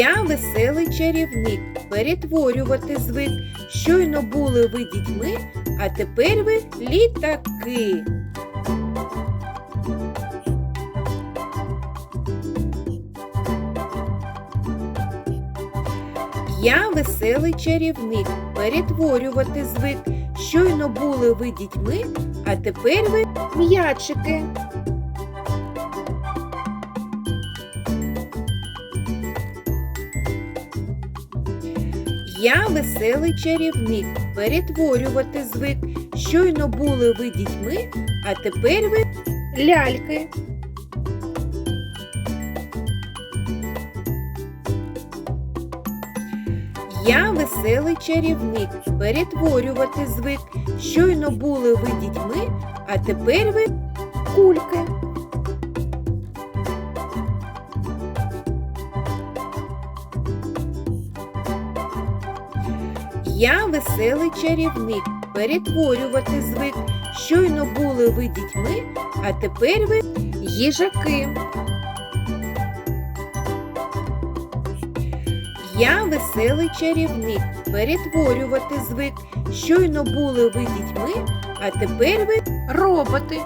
Я веселий чарівник, перетворювати звик. Щойно були ви дітьми, а тепер ви літаки. Я веселий чарівник, перетворювати звик. Щойно були ви дітьми, а тепер ви м'ячики. Я веселий чарівник, перетворювати звик. Щойно були ви дітьми, а тепер ви ляльки. Я веселий чарівник, перетворювати звик. Щойно були ви дітьми, а тепер ви кульки. Я веселий чарівник, перетворювати звик. Щойно були ви дітьми, а тепер ви їжаки. Я веселий чарівник, перетворювати звик. Щойно були ви дітьми, а тепер ви роботи.